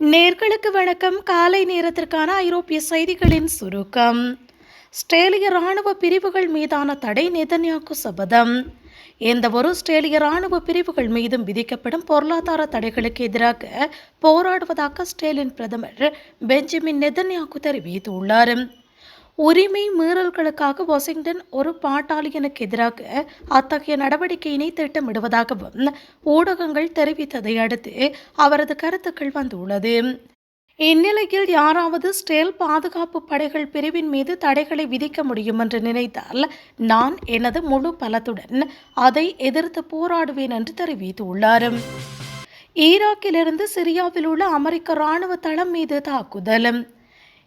நேர்களுக்கு வணக்கம். காலை நேரத்திற்கான ஐரோப்பிய செய்திகளின் சுருக்கம். ஸ்ட்ரேலிய ராணுவ பிரிவுகள் மீதான தடை நெதன்யாக்கு சபதம். எந்தவொரு ஸ்ட்ரேலிய ராணுவ பிரிவுகள் மீதும் விதிக்கப்படும் பொருளாதார தடைகளுக்கு எதிராக போராடுவதாக ஸ்ட்ரேலியன் பிரதமர் பெஞ்சமின் நெதன்யாக்கு தெரிவித்துள்ளார். உரிமை மீறல்களுக்காக வாஷிங்டன் ஒரு பாட்டாளியனுக்கு எதிராக அத்தகைய நடவடிக்கையினை திட்டமிடுவதாகவும் ஊடகங்கள் தெரிவித்ததை அடுத்து அவரது கருத்துக்கள் வந்துள்ளது. இந்நிலையில் யாராவது ஸ்டேல் பாதுகாப்பு படைகள் பிரிவின் மீது தடைகளை விதிக்க முடியும் என்று நினைத்தால் நான் எனது முழு பலத்துடன் அதை எதிர்த்து போராடுவேன் என்று தெரிவித்துள்ளார். ஈராக்கிலிருந்து சிரியாவில் உள்ள அமெரிக்க ராணுவ தளம் மீது தாக்குதல்.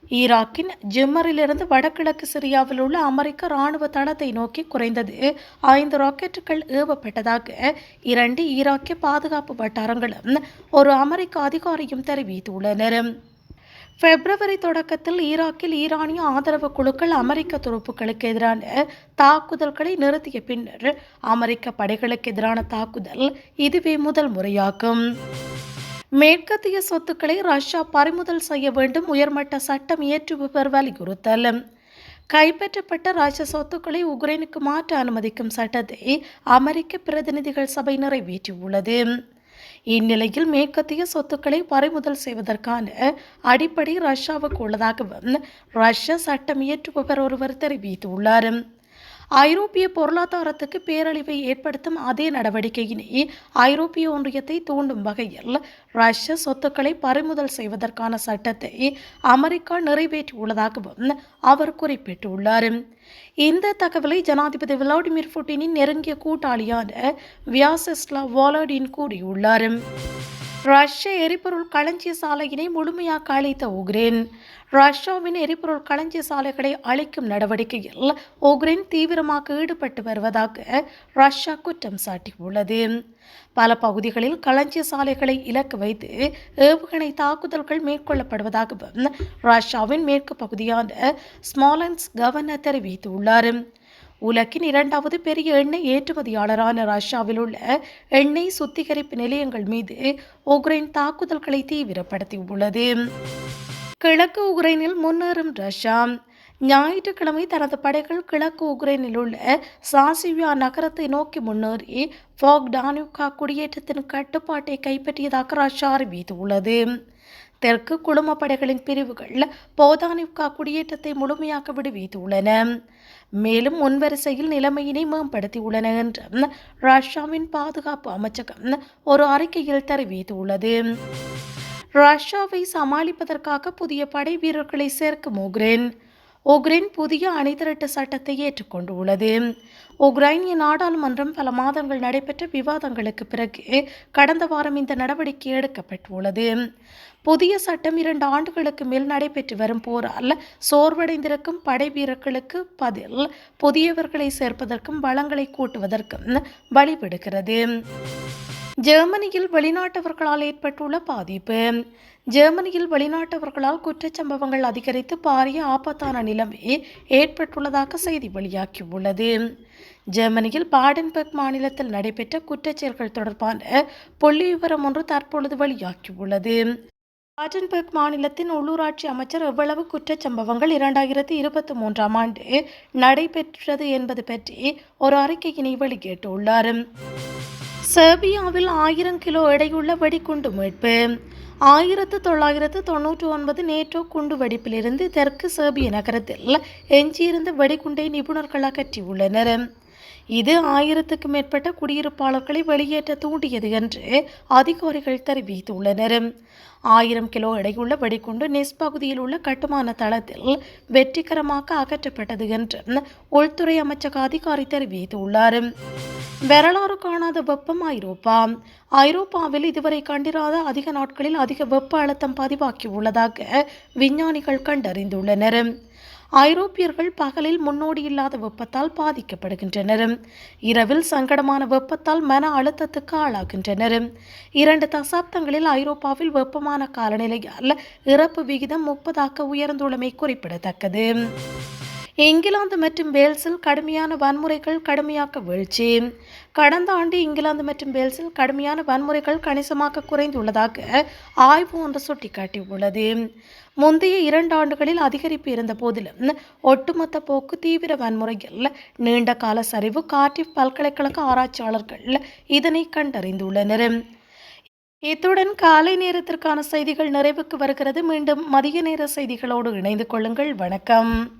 ஈராக்கின் ஜிம்மரிலிருந்து வடகிழக்கு சிரியாவில் உள்ள அமெரிக்க ராணுவ தளத்தை நோக்கி குறைந்தது ஐந்து ராக்கெட்டுகள் ஏவப்பட்டதாக இரண்டு ஈராக்கிய பாதுகாப்பு வட்டாரங்களும் ஒரு அமெரிக்க அதிகாரியும் தெரிவித்துள்ளனர். பிப்ரவரி தொடக்கத்தில் ஈராக்கில் ஈரானிய ஆதரவு குழுக்கள் அமெரிக்க துருப்புக்களுக்கு எதிரான தாக்குதல்களை நிறுத்திய பின்னர் அமெரிக்க படைகளுக்கு எதிரான தாக்குதல் இதுவே முதல் முறையாகும். மேற்கத்திய சொத்துக்களை ரஷ்யா பறிமுதல் செய்ய வேண்டும் உயர்மட்ட சட்டம் இயற்றுபவர் வலியுறுத்தல். கைப்பற்றப்பட்ட ராஜ சொத்துக்களை உக்ரைனுக்கு மாற்ற அனுமதிக்கும் சட்டத்தை அமெரிக்க பிரதிநிதிகள் சபை நிறைவேற்றியுள்ளது. இந்நிலையில் மேற்கத்திய சொத்துக்களை பறிமுதல் செய்வதற்கான அடிப்படை ரஷ்யாவுக்கு உள்ளதாகவும் ரஷ்ய சட்டம் இயற்றுபவர் ஒருவர் தெரிவித்துள்ளார். ஐரோப்பிய பொருளாதாரத்துக்கு பேரழிவை ஏற்படுத்தும் அதே நடவடிக்கையினை ஐரோப்பிய ஒன்றியத்தை தூண்டும் வகையில் ரஷ்ய சொத்துக்களை பறிமுதல் செய்வதற்கான சட்டத்தை அமெரிக்கா நிறைவேற்றியுள்ளதாகவும் அவர் குறிப்பிட்டுள்ளார். இந்த தகவலை ஜனாதிபதி விளாடிமிர் புட்டினின் நெருங்கிய கூட்டாளியான வியாசஸ்லா வாலடின் கூறியுள்ளார். ரஷ்ய எரிபொருள் களஞ்சிய சாலையினை முழுமையாக அழித்த உக்ரைன். ரஷ்யாவின் எரிபொருள் களஞ்சிய சாலைகளை அழிக்கும் நடவடிக்கையில் உக்ரைன் தீவிரமாக ஈடுபட்டு வருவதாக ரஷ்யா குற்றம் சாட்டியுள்ளது. பல பகுதிகளில் களஞ்சிய சாலைகளை இலக்கு வைத்து ஏவுகணை தாக்குதல்கள் மேற்கொள்ளப்படுவதாகவும் ரஷ்யாவின் மேற்கு பகுதியான ஸ்மாலன்ஸ் கவர்னர் தெரிவித்துள்ளார். உலகின் இரண்டாவது பெரிய எண்ணெய் ஏற்றுமதியாளரான ரஷ்யாவில் உள்ள எண்ணெய் சுத்திகரிப்பு நிலையங்கள் மீது உக்ரைன் தாக்குதல்களை தீவிரப்படுத்தியுள்ளது. கிழக்கு உக்ரைனில் முன்னேறும் ரஷ்யா. ஞாயிற்றுக்கிழமை தனது படைகள் கிழக்கு உக்ரைனில் உள்ள சாசிவியா நகரத்தை நோக்கி முன்னேறி ஃபோக்டானுக்கா குடியேற்றத்தின் கட்டுப்பாட்டை கைப்பற்றியதாக ரஷ்யா அறிவித்துள்ளது. தெற்கு குழும படைகளின் பிரிவுகள் போதானிவ்கா குடியேற்றத்தை முழுமையாக விடுவித்துள்ளன. மேலும் முன்வரிசையில் நிலைமையினை மேம்படுத்தியுள்ளன என்று ரஷ்யாவின் பாதுகாப்பு அமைச்சகம் ஒரு அறிக்கையில் தெரிவித்துள்ளது. ரஷ்யாவை சமாளிப்பதற்காக புதிய படை வீரர்களை சேர்க்கும் உக்ரைன் உக்ரைன் புதிய அணிதிரட்டு சட்டத்தை ஏற்றுக்கொண்டுள்ளது. உக்ரைனிய நாடாளுமன்றம் பல மாதங்கள் நடைபெற்ற விவாதங்களுக்கு பிறகு கடந்த வாரம் இந்த நடவடிக்கை எடுக்கப்பட்டுள்ளது. புதிய சட்டம் இரண்டு ஆண்டுகளுக்கு மேல் நடைபெற்று வரும் போரால் சோர்வடைந்திருக்கும் படை வீரர்களுக்கு பதில் புதியவர்களை சேர்ப்பதற்கும் வளங்களை கூட்டுவதற்கும் வழிவிடுகிறது. ஜெர்மனியில் வெளிநாட்டவர்களால் ஏற்பட்டுள்ள பாதிப்பு. ஜெர்மனியில் வெளிநாட்டவர்களால் குற்றச்சம்பவங்கள் அதிகரித்து பாரிய ஆபத்தான நிலைமை ஏற்பட்டுள்ளதாக செய்தி வெளியாகியுள்ளது. ஜெர்மனியில் பாடன்பர்க் மாநிலத்தில் நடைபெற்ற குற்றச்செயல்கள் தொடர்பான புள்ளி விவரம் ஒன்று தற்பொழுது வெளியாகியுள்ளது. பாடன்பர்க் மாநிலத்தின் உள்ளூராட்சி அமைச்சர் எவ்வளவு குற்றச்சம்பவங்கள் இரண்டாயிரத்தி இருபத்தி மூன்றாம் ஆண்டு நடைபெற்றது என்பது பற்றி ஒரு அறிக்கையினை வெளியிட்டுள்ளார். செர்பியாவில் ஆயிரம் கிலோ எடையுள்ள வெடிகுண்டு மீட்பு. ஆயிரத்து தொள்ளாயிரத்து தொன்னூற்றி ஒன்பது நேட்டோ குண்டு வெடிப்பிலிருந்து தெற்கு செர்பிய நகரத்தில் எஞ்சியிருந்த வெடிகுண்டை நிபுணர்கள் அகற்றியுள்ளனர் இது ஆயிரத்துக்கு மேற்பட்ட குடியிருப்பாளர்களை வெளியேற்ற தூண்டியது என்று அதிகாரிகள் தெரிவித்துள்ளனர். ஆயிரம் கிலோ எடையுள்ள வெடிகுண்டு நெஸ் பகுதியில் உள்ள கட்டுமான தளத்தில் வெற்றிகரமாக அகற்றப்பட்டது என்று உள்துறை அமைச்சக அதிகாரி தெரிவித்துள்ளார். வரலாறு காணாத வெப்பம் ஐரோப்பா. ஐரோப்பாவில் இதுவரை கண்டிராத அதிக நாட்களில் அதிக வெப்ப அழுத்தம் பதிவாக்கி உள்ளதாக விஞ்ஞானிகள் கண்டறிந்துள்ளனர். ஐரோப்பியர்கள் பகலில் முன்னோடி இல்லாத வெப்பத்தால் பாதிக்கப்படுகின்றனர். இரவில் சங்கடமான வெப்பத்தால் மன அழுத்தத்துக்கு ஆளாகின்றனர். இரண்டு தசாப்தங்களில் ஐரோப்பாவில் வெப்பமான காலநிலையால் இறப்பு விகிதம் முப்பதாக உயர்ந்துள்ளமை குறிப்பிடத்தக்கது. இங்கிலாந்து மற்றும் வேல்ஸில் கடுமையான வன்முறைகள் கடுமையாக்க வீழ்ச்சி. கடந்த ஆண்டு இங்கிலாந்து மற்றும் வேல்ஸில் கடுமையான வன்முறைகள் கணிசமாக குறைந்துள்ளதாக ஆய்வு ஒன்று சுட்டிக்காட்டியுள்ளது. முந்தைய இரண்டு ஆண்டுகளில் அதிகரிப்பு இருந்த போதிலும் ஒட்டுமொத்த போக்கு தீவிர வன்முறையில் நீண்ட கால சரிவு கார்டிஃப் பல்கலைக்கழக ஆராய்ச்சியாளர்கள் இதனை கண்டறிந்துள்ளனர். இத்துடன் காலை நேரத்திற்கான செய்திகள் நிறைவுக்கு வருகிறது. மீண்டும் மதிய நேர செய்திகளோடு இணைந்து கொள்ளுங்கள். வணக்கம்.